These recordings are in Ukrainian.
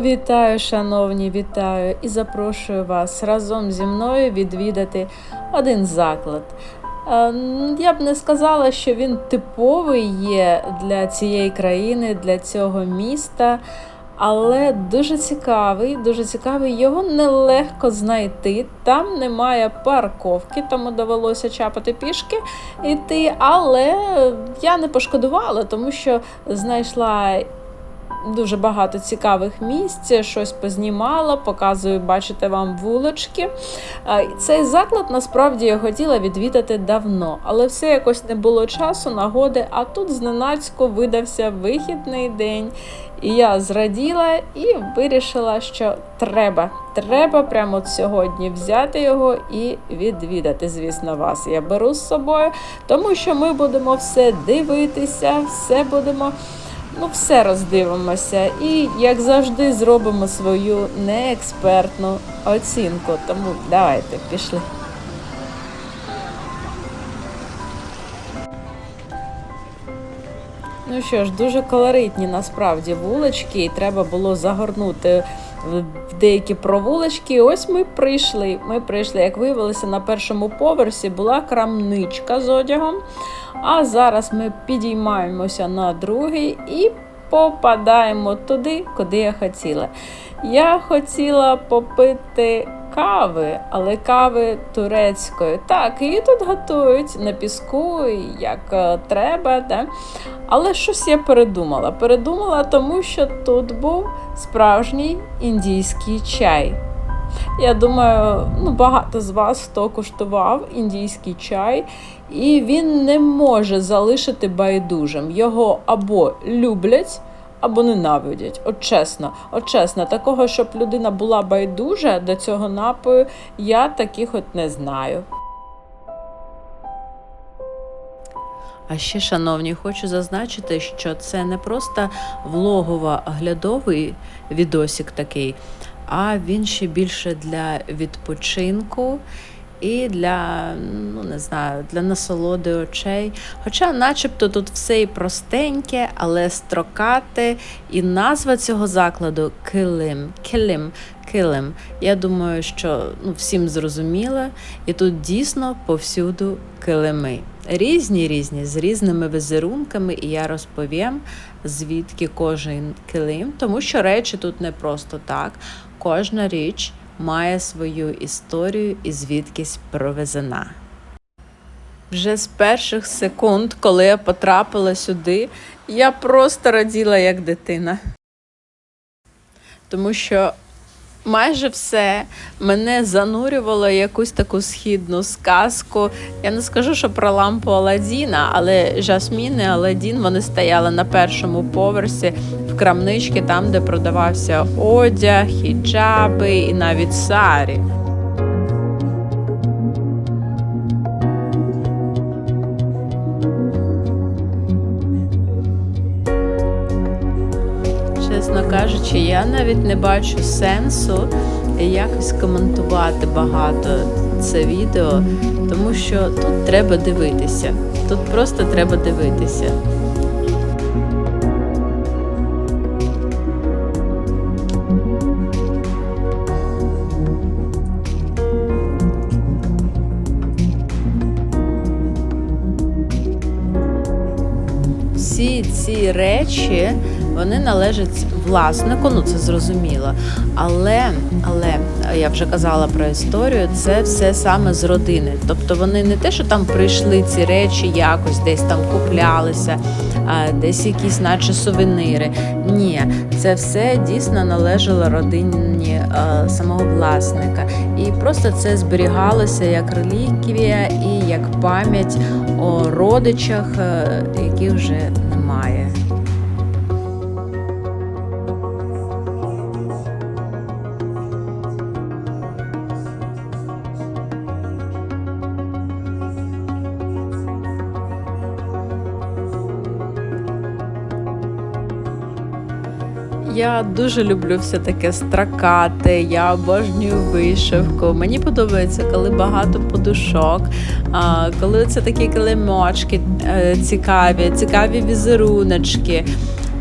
Вітаю, шановні, вітаю і запрошую вас разом зі мною відвідати один заклад. Е, Я б не сказала, що він типовий є для цієї країни, для цього міста, але дуже цікавий, дуже цікавий. Його нелегко знайти. Там немає парковки, тому довелося чапати пішки йти. Але я не пошкодувала, тому що знайшла дуже багато цікавих місць, щось познімала, показую, бачите вам вулочки. Цей заклад насправді я хотіла відвідати давно, але все якось не було часу, нагоди, а тут зненацько видався вихідний день. І я зраділа і вирішила, що треба, треба прямо от сьогодні взяти його і відвідати. Звісно, вас я беру з собою, тому що ми будемо все дивитися, все будемо ну, все роздивимося і, як завжди, зробимо свою неекспертну оцінку. Тому давайте пішли. Ну що ж, дуже колоритні насправді вулички, і треба було загорнути в деякі провулочки. Ось ми прийшли. Ми прийшли, як виявилося, на першому поверсі була крамничка з одягом. А зараз ми підіймаємося на другий і попадаємо туди, куди я хотіла. Я хотіла попити кави, але кави турецької. Так, її тут готують на піску, як е, треба. Да? Але щось я передумала. Передумала, тому що тут був справжній індійський чай. Я думаю, ну багато з вас хто куштував індійський чай, і він не може залишити байдужим. Його або люблять, або ненавидять. От чесно, от чесно, такого, щоб людина була байдужа до цього напою, я таких от не знаю. А ще, шановні, хочу зазначити, що це не просто влогово-оглядовий відосик такий, а він ще більше для відпочинку і для, ну не знаю, для насолоди очей. Хоча, начебто, тут все і простеньке, але строкате, і назва цього закладу килим. Килим. Килим. Я думаю, що ну, всім зрозуміло, і тут дійсно повсюду килими. Різні різні з різними візерунками, і я розповім, звідки кожен килим, тому що речі тут не просто так. Кожна річ має свою історію і звідкись провезена. Вже з перших секунд, коли я потрапила сюди, я просто раділа як дитина. Тому що майже все мене занурювало якусь таку східну сказку. Я не скажу, що про лампу Аладдіна, але Жасмін і Аладдін вони стояли на першому поверсі в крамничці, там, де продавався одяг, хіджаби і навіть сарі. Кажучи, я навіть не бачу сенсу якось коментувати багато це відео, тому що тут треба дивитися. Тут просто треба дивитися. Всі ці речі вони належать власнику, ну це зрозуміло. Але, але я вже казала про історію, це все саме з родини. Тобто вони не те, що там прийшли ці речі, якось десь там куплялися, десь якісь, наче сувенири. Ні, це все дійсно належало родині самого власника. І просто це зберігалося як реліквія і як пам'ять о родичах, е, яких вже немає. Я дуже люблю все таке стракати, я обожнюю вишивку. Мені подобається, коли багато подушок, коли це такі килимочки е, цікаві, цікаві візеруночки,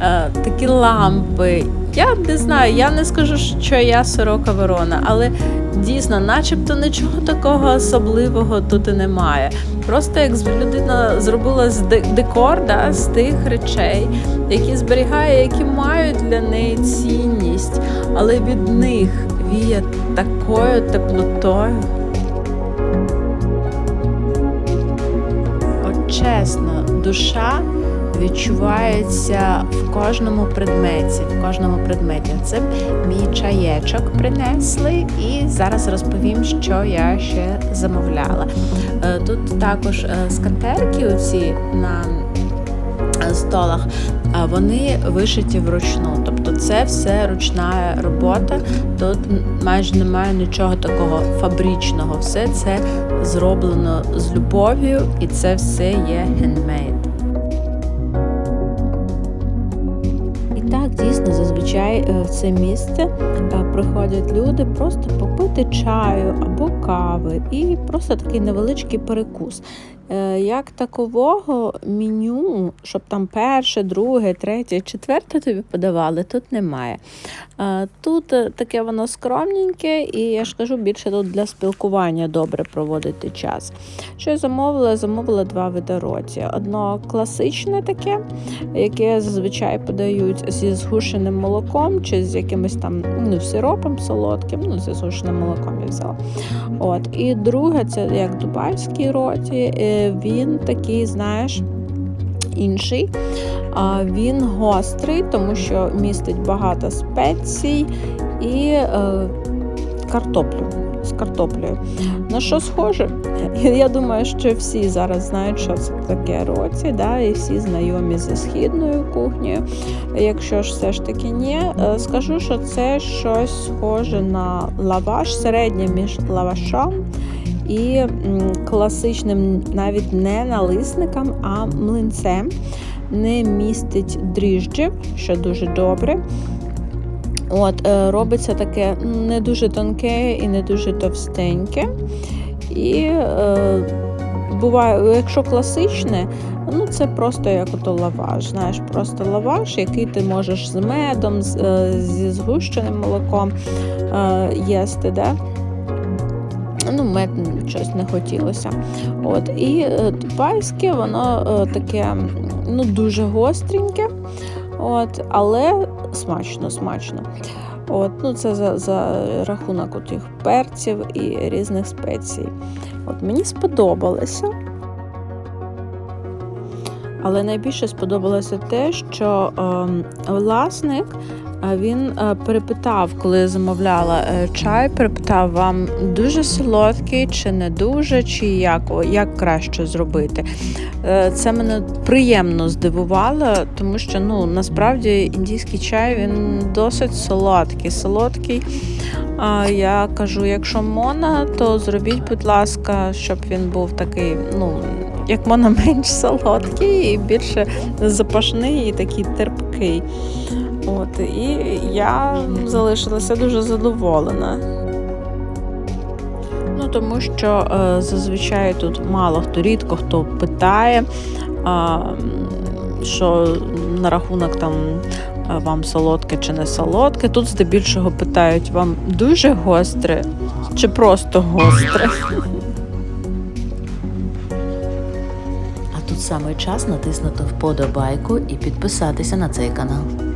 е, такі лампи. Я не знаю, я не скажу, що я сорока ворона, але дійсно, начебто нічого такого особливого тут і немає. Просто як людина зробила з де- декор да, з тих речей, які зберігає, які мають для неї цінність, але від них віє такою теплотою. От чесно, душа відчувається в кожному предметі. В кожному предметі. Це мій чаєчок принесли, і зараз розповім, що я ще замовляла. Е, Тут також е, скатерки оці на е, столах. Вони вишиті вручну, тобто це все ручна робота. Тут майже немає нічого такого фабричного. Все це зроблено з любов'ю, і це все є хендмейд. Зазвичай е, в це місце приходять люди просто попити чаю або кави, і просто такий невеличкий перекус. Е, Як такового меню, щоб там перше, друге, третє, четверте тобі подавали, тут немає. Е, Тут е, таке воно скромненьке, і я ж кажу, більше тут для спілкування добре проводити час. Що я замовила? Замовила два види роті. Одно класичне таке, яке зазвичай подають зі згушеним молоком чи з якимось там ну, сиропом солодким, ну, зі згушеним молоком я взяла. От. І друге, це як дубайський роті. Він такий, знаєш, інший. Він гострий, тому що містить багато спецій і е, картоплю. З картоплею. На що схоже? Я думаю, що всі зараз знають, що це таке році, да, і всі знайомі зі східною кухнею. Якщо ж все ж таки ні, е, скажу, що це щось схоже на лаваш, середнє між лавашом і класичним навіть не налисником, а млинцем. Не містить дріжджів, що дуже добре. От, е, робиться таке не дуже тонке і не дуже товстеньке. І е, буває, якщо класичне, ну це просто як ото лаваш. Знаєш, просто лаваш, який ти можеш з медом, з, е, зі згущеним молоком е, їсти. Да? Ну, мед щось не хотілося. От, і дубайське, воно е, таке ну, дуже гостреньке, от, але смачно, смачно. От, ну, це за, за рахунок тих перців і різних спецій. От, мені сподобалося. Але найбільше сподобалося те, що е, власник він е, перепитав, коли замовляла е, чай, перепитав вам дуже солодкий чи не дуже, чи як, як краще зробити. Е, Це мене приємно здивувало, тому що ну, насправді індійський чай він досить солодкий. солодкий. А я кажу, якщо мона, то зробіть, будь ласка, щоб він був такий, ну, як можна менш солодкий і більше запашний і такий терпкий. От, і я залишилася дуже задоволена. Ну, тому що е, зазвичай тут мало хто рідко хто питає, що на рахунок там е, вам солодке чи не солодке. Тут здебільшого питають вам дуже гостре чи просто гостре. А тут саме час натиснути вподобайку і підписатися на цей канал.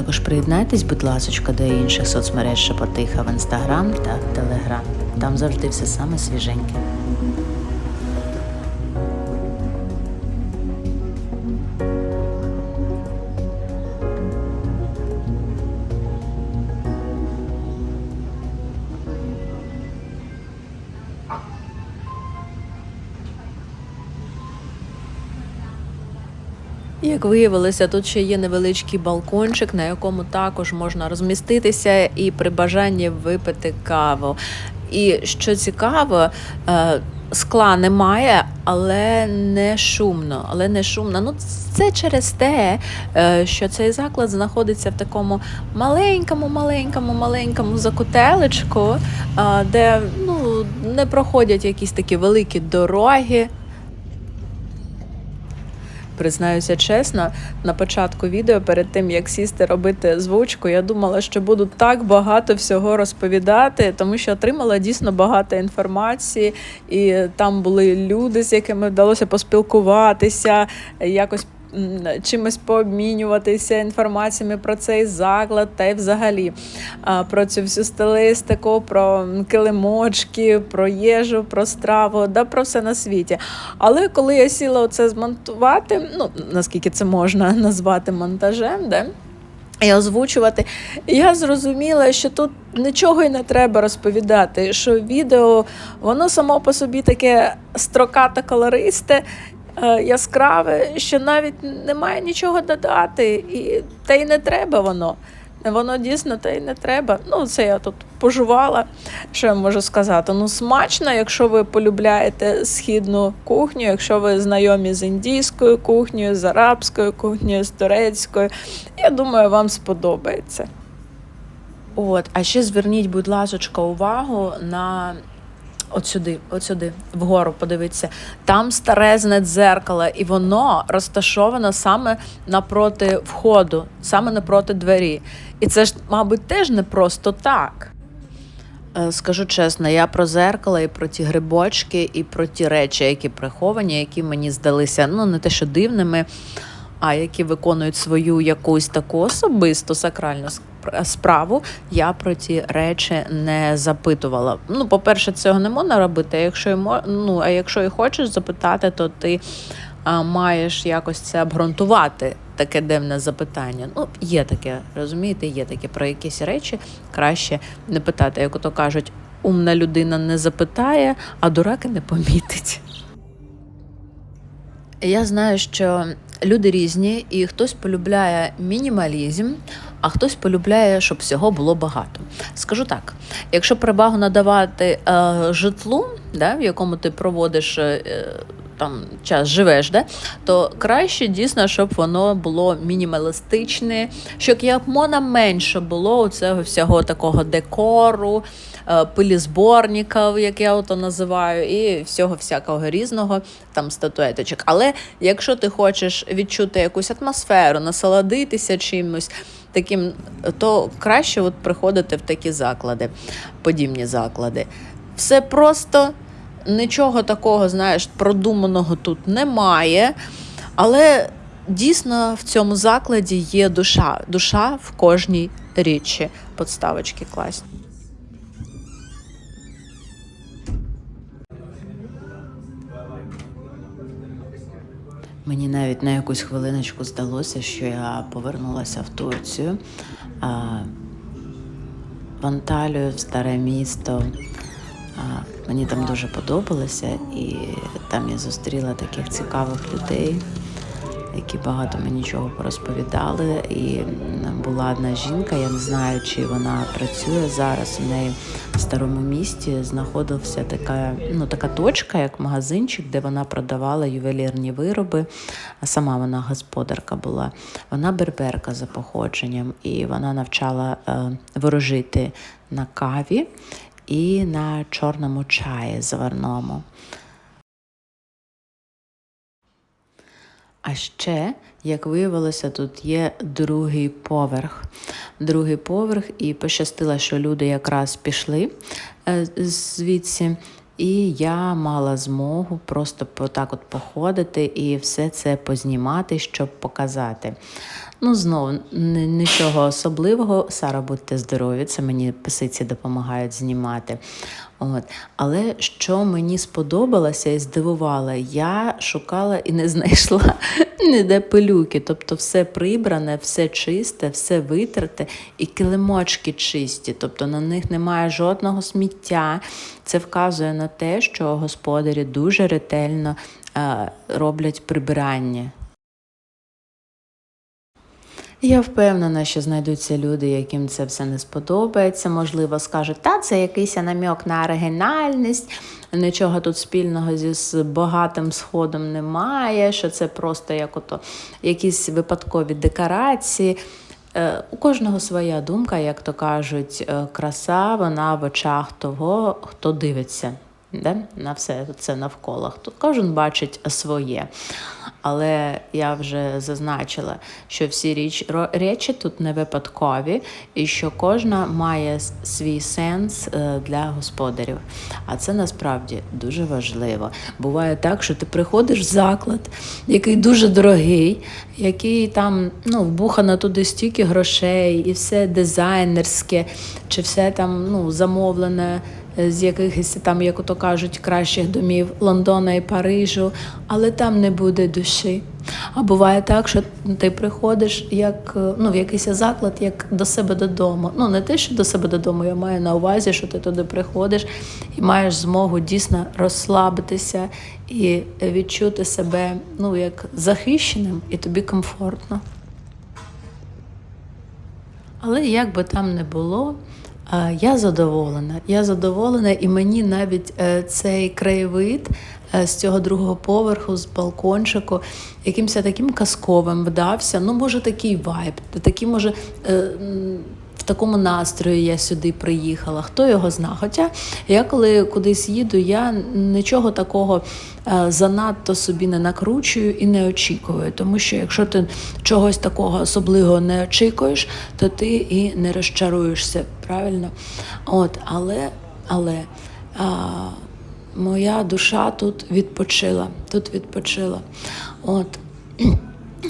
Також приєднайтесь, будь ласочка, до інших соцмереж Шепотиха в інстаграм та телеграм. Там завжди все саме свіженьке. Як виявилося, тут ще є невеличкий балкончик, на якому також можна розміститися і при бажанні випити каву. І що цікаво, е, скла немає, але не шумно. Але не шумно. Ну, це через те, е, що цей заклад знаходиться в такому маленькому, маленькому, маленькому закутелечку, е, де ну, не проходять якісь такі великі дороги. Признаюся чесно, на початку відео, перед тим як сісти робити звучку, я думала, що буду так багато всього розповідати, тому що отримала дійсно багато інформації, і там були люди, з якими вдалося поспілкуватися, якось. Чимось пообмінюватися інформаціями про цей заклад та й взагалі про цю всю стилистику, про килимочки, про їжу, про страву, да про все на світі. Але коли я сіла це змонтувати, ну наскільки це можна назвати монтажем, де і озвучувати, я зрозуміла, що тут нічого й не треба розповідати. Що відео воно само по собі таке строкате колористе, яскраве, що навіть немає нічого додати, і та й не треба воно. Воно дійсно та й не треба. Ну, це я тут пожувала. Що я можу сказати? Ну, смачно, якщо ви полюбляєте східну кухню, якщо ви знайомі з індійською кухнею, з арабською кухнею, з турецькою. Я думаю, вам сподобається. От, а ще зверніть, будь ласочка, увагу на. От сюди, от сюди, вгору подивіться. Там старезне дзеркало, і воно розташовано саме напроти входу, саме напроти двері. І це ж, мабуть, теж не просто так. Е, Скажу чесно, я про зеркало і про ті грибочки, і про ті речі, які приховані, які мені здалися ну не те, що дивними, а які виконують свою якусь таку особисту сакральну сп- справу. Я про ті речі не запитувала. Ну, по-перше, цього не можна робити. А якщо ну, а якщо і хочеш запитати, то ти маєш якось це обґрунтувати. Таке дивне запитання. Ну, є таке, розумієте, є таке про якісь речі краще не питати. Як ото кажуть, умна людина не запитає, а дурак і не помітить. Я знаю, що люди різні, і хтось полюбляє мінімалізм, а хтось полюбляє, щоб всього було багато. Скажу так: якщо перевагу надавати е, житлу, да, в якому ти проводиш е, там час живеш, да, то краще дійсно, щоб воно було мінімалістичне, щоб як можна менше було у цього всього такого декору, е, пилізборників, як я ото називаю, і всього всякого різного там статуеточок. Але якщо ти хочеш відчути якусь атмосферу, насолодитися чимось. Таким, то краще от приходити в такі заклади, подібні заклади. Все просто нічого такого, знаєш, продуманого тут немає. Але дійсно в цьому закладі є душа. Душа в кожній річі. Подставочки класні. Мені навіть на якусь хвилиночку здалося, що я повернулася в Турцію, в Анталію, в старе місто. Мені там дуже подобалося, і там я зустріла таких цікавих людей, які багато мені чого порозповідали. І була одна жінка, я не знаю, чи вона працює зараз. У неї в старому місті знаходився така, ну, така точка, як магазинчик, де вона продавала ювелірні вироби. А сама вона господарка була. Вона берберка за походженням, і вона навчала е, ворожити на каві і на чорному чаї заварному. А ще, як виявилося, тут є другий поверх. Другий поверх, і пощастило, що люди якраз пішли е, звідси. І я мала змогу просто так от походити і все це познімати, щоб показати. Ну, знову нічого особливого. Сара, будьте здорові, це мені писиці допомагають знімати. От. Але що мені сподобалося і здивувало, я шукала і не знайшла ніде пилюки. Тобто все прибране, все чисте, все витерте і килимочки чисті. Тобто на них немає жодного сміття. Це вказує на те, що господарі дуже ретельно е, роблять прибирання. Я впевнена, що знайдуться люди, яким це все не сподобається. Можливо, скажуть, та це якийсь намек на оригінальність, нічого тут спільного зі багатим сходом немає, що це просто як ото якісь випадкові декорації. Е, У кожного своя думка, як то кажуть, е, краса вона в очах того, хто дивиться да? на все це навколо. Тут кожен бачить своє. Але я вже зазначила, що всі річ, речі тут не випадкові, і що кожна має свій сенс е, для господарів. А це насправді дуже важливо. Буває так, що ти приходиш в заклад, який дуже дорогий, який там ну, вбухано туди стільки грошей, і все дизайнерське, чи все там ну, замовлене з якихось там, як то кажуть, кращих домів Лондона і Парижу, але там не буде душі. А буває так, що ти приходиш як е, ну, в якийсь заклад, як до себе додому. Ну, не те, що до себе додому, я маю на увазі, що ти туди приходиш і маєш змогу дійсно розслабитися і відчути себе ну, як захищеним, і тобі комфортно. Але як би там не було, е, я задоволена. Я задоволена, і мені навіть е, цей краєвид е, з цього другого поверху, з балкончику, якимось таким казковим вдався. Ну, може, такий вайб, такий, може, е, такому настрої я сюди приїхала. Хто його зна? Хоча я коли кудись їду, я нічого такого е, занадто собі не накручую і не очікую. Тому що якщо ти чогось такого особливого не очікуєш, то ти і не розчаруєшся, правильно? От, але, але а, моя душа тут відпочила. Тут відпочила. От.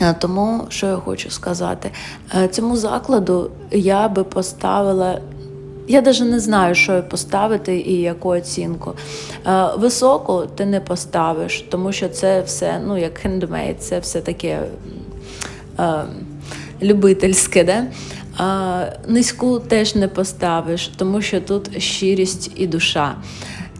Е, Тому що я хочу сказати, Е, цьому закладу я би поставила. Я навіть не знаю, що поставити і яку оцінку. Е, Високу ти не поставиш, тому що це все, ну, як хендмейд, це все таке е, любительське. Да? А, низьку теж не поставиш, тому що тут щирість і душа.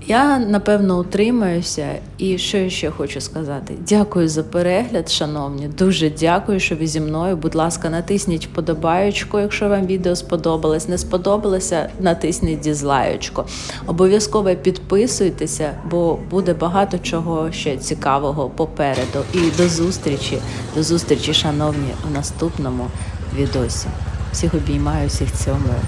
Я напевно утримаюся, і що я ще хочу сказати? Дякую за перегляд, шановні. Дуже дякую, що ви зі мною. Будь ласка, натисніть вподобаючку, якщо вам відео сподобалось. Не сподобалося, натисніть дізлайочку. Обов'язково підписуйтеся, бо буде багато чого ще цікавого попереду. І до зустрічі, до зустрічі, шановні, у наступному відосі. Всіх обіймаю, всіх цьомою.